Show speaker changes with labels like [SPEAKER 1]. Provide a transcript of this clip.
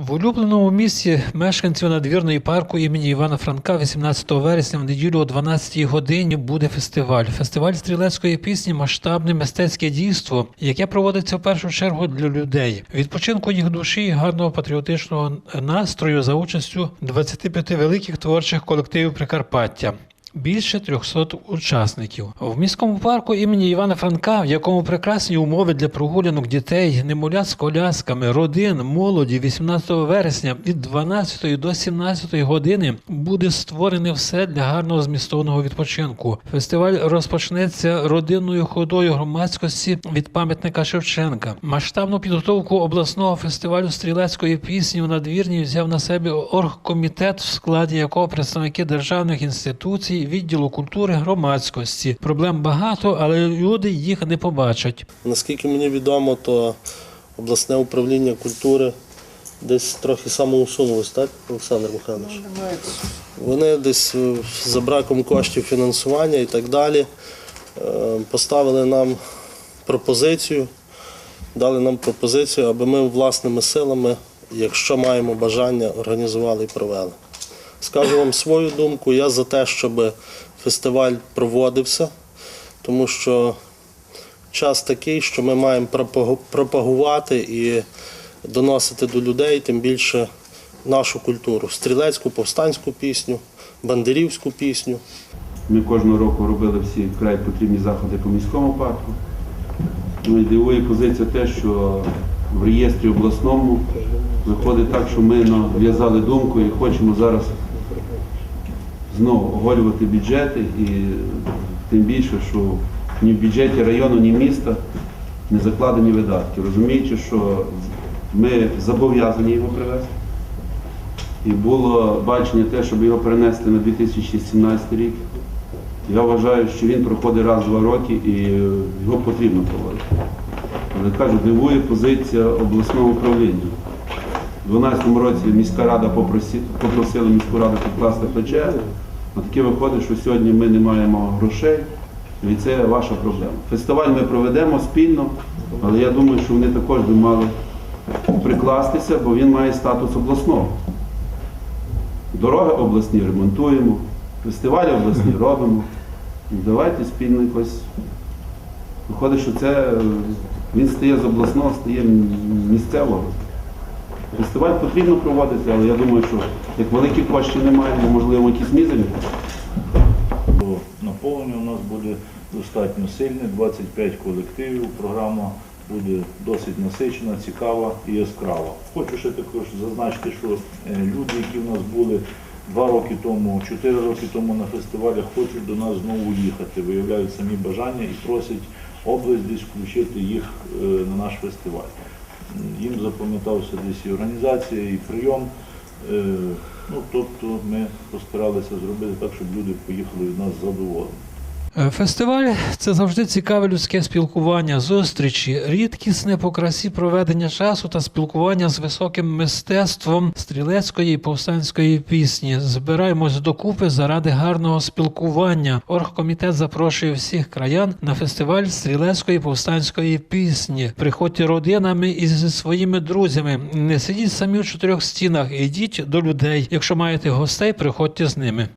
[SPEAKER 1] В улюбленому місці мешканців надвірної парку імені Івана Франка 18 вересня в неділю о 12 годині буде фестиваль. Фестиваль стрілецької пісні масштабне мистецьке дійство, яке проводиться в першу чергу для людей. Відпочинку їх душі і гарного патріотичного настрою за участю 25 великих творчих колективів Прикарпаття. Більше 300 учасників в міському парку імені Івана Франка, в якому прекрасні умови для прогулянок дітей, немовлят з колясками, родин, молоді 18 вересня від 12 до 17 години буде створене все для гарного змістовного відпочинку. Фестиваль розпочнеться родинною ходою громадськості від пам'ятника Шевченка. Масштабну підготовку обласного фестивалю стрілецької пісні у надвірні взяв на себе оргкомітет, в складі якого представники державних інституцій, відділу культури, громадськості. Проблем багато, але люди їх не побачать.
[SPEAKER 2] Наскільки мені відомо, то обласне управління культури десь трохи самоусунулось, так, Олександр Михайлович? Вони десь е, за браком коштів фінансування і так далі е, поставили нам пропозицію, дали нам пропозицію, аби ми власними силами, якщо маємо бажання, організували і провели. Скажу вам свою думку, я за те, щоб фестиваль проводився, тому що час такий, що ми маємо пропагувати і доносити до людей, тим більше нашу культуру, стрілецьку, повстанську пісню, бандерівську пісню.
[SPEAKER 3] Ми кожного року робили всі вкрай потрібні заходи по міському парку. Ну і дивує позиція те, що в реєстрі обласному виходить так, що ми нав'язали думку і хочемо зараз знову оголювати бюджети і тим більше, що ні в бюджеті району, ні міста не закладені видатки, розуміючи, що ми зобов'язані його привезти. І було бачення те, щоб його перенести на 2017 рік. Я вважаю, що він проходить раз-два роки і його потрібно проводити. Але кажу, дивує позиція обласного управління. У 2012 році міська рада попросила, міську раду підкласти плече. А таке виходить, що сьогодні ми не маємо грошей, і це ваша проблема. Фестиваль ми проведемо спільно, але я думаю, що вони також би мали прикластися, бо він має статус обласного. Дороги обласні ремонтуємо, фестивалі обласні робимо. Давайте спільно якось. Виходить, що це він стає з обласного, стає місцевого. Фестиваль потрібно проводити, але я думаю, що як великих коштів немає, ну, можливо, якісь мізерні.
[SPEAKER 4] То Наповнення у нас буде достатньо сильне, 25 колективів. Програма буде досить насичена, цікава і яскрава. Хочу ще також зазначити, що е, люди, які в нас були два роки тому, чотири роки тому на фестивалях, хочуть до нас знову їхати, виявляють самі бажання і просять область десь включити їх е, на наш фестиваль. Їм запам'ятався десь і організація, і прийом. Е, Ну, тобто ми постаралися зробити так, щоб люди поїхали від нас задоволені.
[SPEAKER 1] Е, Фестиваль це завжди цікаве людське спілкування, зустрічі, рідкісне по красі проведення часу та спілкування з високим мистецтвом стрілецької і повстанської пісні. Збираємось докупи заради гарного спілкування. Оргкомітет запрошує всіх краян на фестиваль стрілецької і повстанської пісні. Приходьте родинами і зі своїми друзями. Не сидіть самі в чотирьох стінах, ідіть до людей. Якщо маєте гостей, приходьте з ними.